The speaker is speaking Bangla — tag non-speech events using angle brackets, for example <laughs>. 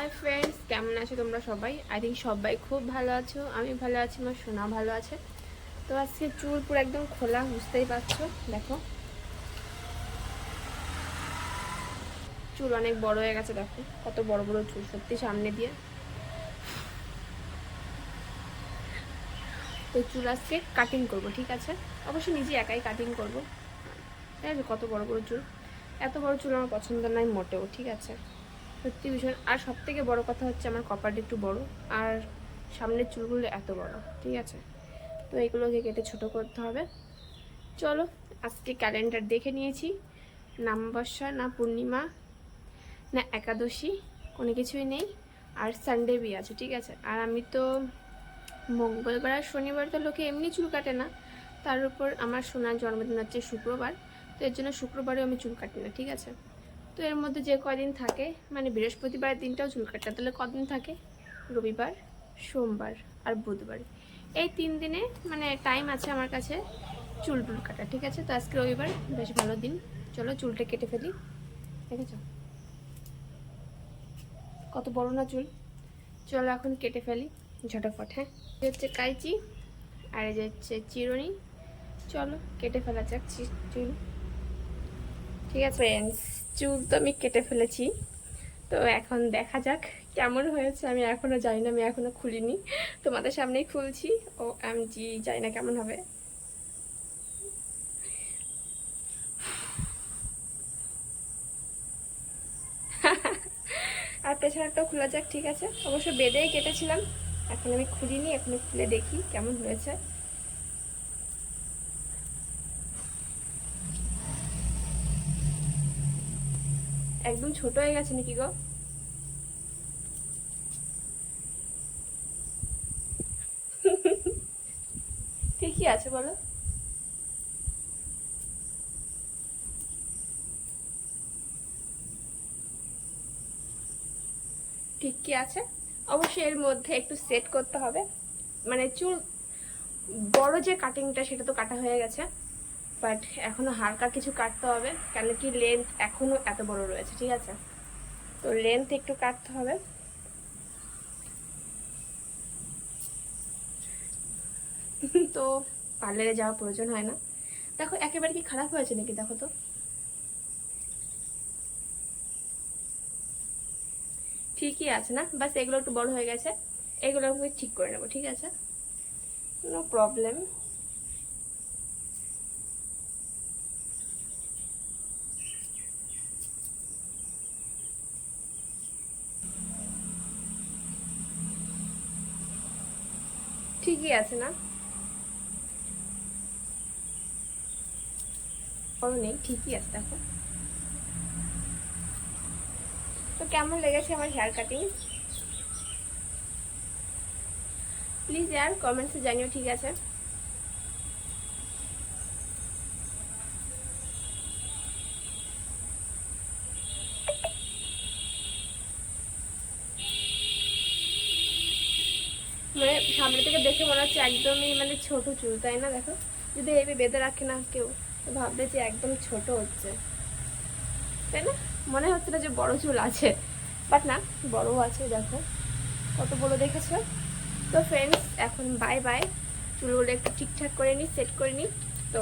হাই ফ্রেন্ডস কেমন আছো তোমরা সবাই? আই থিঙ্ক সবাই খুব ভালো আছো, আমি ভালো আছি, আমার সোনা ভালো আছে। তো আজকে চুল পুরো একদম খোলা, বুঝতেই পারছ, দেখো। চুল অনেক বড় হয়ে গেছে, দেখো, কত বড় বড় চুল, সত্যি সামনে দিয়ে। তো চুল আজকে কাটিং করব, ঠিক আছে? অবশ্যই নিজে একাই কাটিং করব। আছে, কত বড় বড় চুল। এত বড় চুল আমার পছন্দ নয়, মোটেও, ঠিক আছে? সত্যি ভীষণ। আর সব থেকে বড় কথা হচ্ছে আমার কপালটা একটু বড়, আর সামনের চুলগুলো এত বড়, ঠিক আছে? তো এগুলোকে কেটে ছোট করতে হবে। চলো, আজকে ক্যালেন্ডার দেখে নিয়েছি। নামবর্ষা না পূর্ণিমা, না একাদশী, কোনো কিছুই নেই। আর সানডে বি আছে, ঠিক আছে? আর আমি তো মঙ্গলবার আর শনিবার তো লোকে এমনি চুল কাটে না। তার উপর আমার সোনার জন্মদিন হচ্ছে শুক্রবার, তো এর জন্য শুক্রবারেও আমি চুল কাটি না, ঠিক আছে? তো এর মধ্যে যে কদিন থাকে মানে বৃহস্পতিবারের দিনটাও চুল কাটা তাহলে কদিন থাকে? রবিবার, সোমবার আর বুধবার। এই তিন দিনে মানে টাইম আছে আমার কাছে চুল টুল কাটা, ঠিক আছে? তো আজকে রবিবার, বেশ ভালো দিন। চলো চুলটা কেটে ফেলি। দেখেছ? কত বড় না চুল? চলো এখন কেটে ফেলি, ঝটফট হ্যাঁ? হচ্ছে কাইচি আর এই যে হচ্ছে চিরুনি। চলো, কেটে ফেলা যাক চুল। ঠিক আছে? ফ্রেন্ডস চুল তো আমি কেটে ফেলেছি। তো এখন দেখা যাক কেমন হয়েছে। আমি এখনও জানি না, আমি এখনও খুলিনি। তোমাদের সামনেই খুলছি। ও আমি জি, জানি না কেমন হবে। আর পেছনেরটাও খোলা যাক, ঠিক আছে। অবশ্য বেঁধেই কেটেছিলাম। এখন আমি খুলিনি, এখন খুলে দেখি কেমন হয়েছে। একদম ছোট হয়ে গেছে নাকি গো? ঠিকই আছে, বলো। ঠিকই আছে। অবশ্যই এর মধ্যে একটু সেট করতে হবে। মানে চুল, বড় যে কাটিংটা সেটা তো কাটা হয়ে গেছে। বাট এখনও হালকা কিছু কাটতে হবে, কেন কি লেন্থ এখনও এত বড় রয়েছে, ঠিক আছে? তো লেন্থ একটু কাটতে হবে। <laughs> তো পার্লারে যাওয়ার প্রয়োজন হয় না। দেখো, একেবারে কি খারাপ হয়েছে নাকি, দেখো তো? ঠিকই আছে না? বাস এগুলো একটু বড় হয়ে গেছে, এগুলো আমি ঠিক করে নেব, ঠিক আছে? নো প্রবলেম ঠিকই আছে না? নেই, ঠিকই আছে, দেখো। তো কেমন লেগেছে আমার হেয়ার কাটিং প্লিজ আর কমেন্টসে জানিও, ঠিক আছে? মানে সামনে থেকে দেখে মনে হচ্ছে একদমই মানে ছোট চুল, তাই না? দেখো, যদি এইভাবে বেঁধে রাখে না কেউ, তো ভাববে যে একদম ছোট হচ্ছে। তাই না? মনে হচ্ছে না যে বড় চুল আছে। বাট না, বড়ও আছে, দেখো। কত বড় দেখেছ? তো ফ্রেন্ডস এখন বাই বাই চুলগুলো একটু ঠিকঠাক করে নিই সেট করে নিই। তো